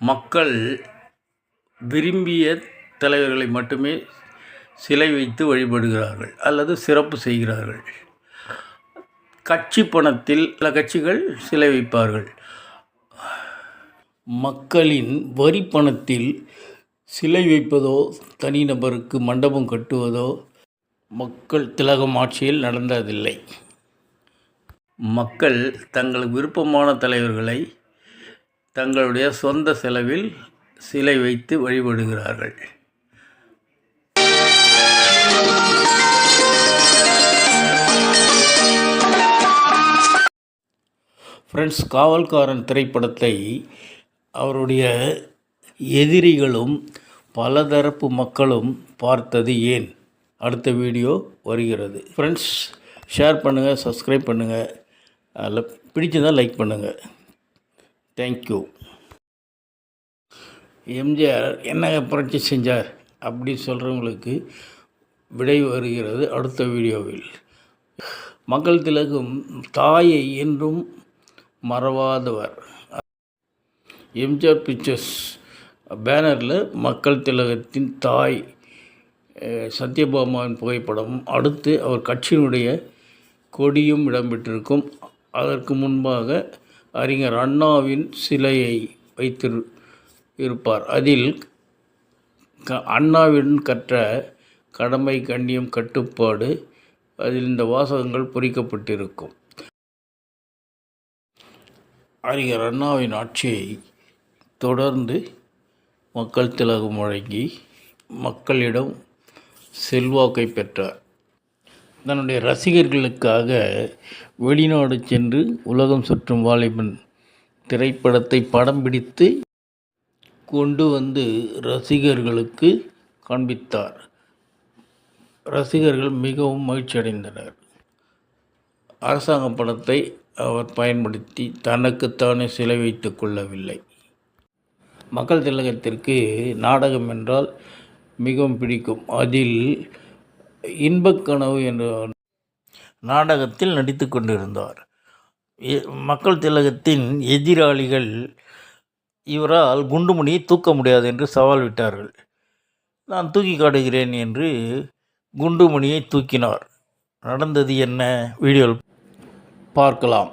மக்கள் விரும்பிய தலைவர்களை மட்டுமே சிலை வைத்து வழிபடுகிறார்கள் அல்லது சிறப்பு செய்கிறார்கள். கட்சி பணத்தில் சில கட்சிகள் சிலை வைப்பார்கள். மக்களின் வரி பணத்தில் சிலை வைப்பதோ தனிநபருக்கு மண்டபம் கட்டுவதோ மக்கள் திலகம் ஆட்சியில் நடந்ததில்லை. மக்கள் தங்களுக்கு விருப்பமான தலைவர்களை தங்களுடைய சொந்த செலவில் சிலை வைத்து வழிபடுகிறார்கள். ஃப்ரெண்ட்ஸ் காவல்காரன் திரைப்படத்தை அவருடைய எதிரிகளும் பலதரப்பு மக்களும் பார்த்தது ஏன்? அடுத்த வீடியோ வருகிறது. ஃப்ரெண்ட்ஸ் ஷேர் பண்ணுங்கள் சப்ஸ்கிரைப் பண்ணுங்கள் அதில் பிடிச்சதாக லைக் பண்ணுங்கள் தேங்க்யூ எம்ஜிஆர் என்ன புரட்சி செஞ்சார் அப்படி சொல்கிறவங்களுக்கு விடை வருகிறது அடுத்த வீடியோவில். மக்கள் திலகம் தாயை என்றும் மறவாதவர். எம்ஜிஆர் பிக்சர்ஸ் பேனரில் மக்கள் திலகத்தின் தாய் சத்யபாமாவின் புகைப்படமும் அடுத்து அவர் கட்சியினுடைய கொடியும் இடம்பெற்றிருக்கும். அதற்கு முன்பாக அறிஞர் அண்ணாவின் சிலையை வைத்திரு இருப்பார். அதில் க அண்ணாவின் கற்ற கடமை கண்ணியம் கட்டுப்பாடு அதில் இந்த வாசகங்கள் பொறிக்கப்பட்டிருக்கும். அறிஞர் அண்ணாவின் ஆட்சியை தொடர்ந்து மக்கள் திலகம் வழங்கி மக்களிடம் செல்வாக்கை பெற்றார். தன்னுடைய ரசிகர்களுக்காக வெளிநாடு சென்று உலகம் சுற்றும் வாலிபன் திரைப்படத்தை படம் பிடித்து கொண்டு வந்து ரசிகர்களுக்கு காண்பித்தார். ரசிகர்கள் மிகவும் மகிழ்ச்சி அடைந்தனர். அரசாங்க படத்தை அவர் பயன்படுத்தி தனக்குத்தானே சிலை வைத்து கொள்ளவில்லை. மக்கள் திலகத்திற்கு நாடகம் என்றால் மிகவும் பிடிக்கும். அதில் இன்பக்கனவு என்ற நாடகத்தில் நடித்து கொண்டிருந்தார். எ- மக்கள் திலகத்தின் எதிராளிகள் இவரால் குண்டுமணியை தூக்க முடியாது என்று சவால் விட்டார்கள். நான் தூக்கி காட்டுகிறேன் என்று குண்டுமணியை தூக்கினார். நடந்தது என்ன? வீடியோவில் பார்க்கலாம்.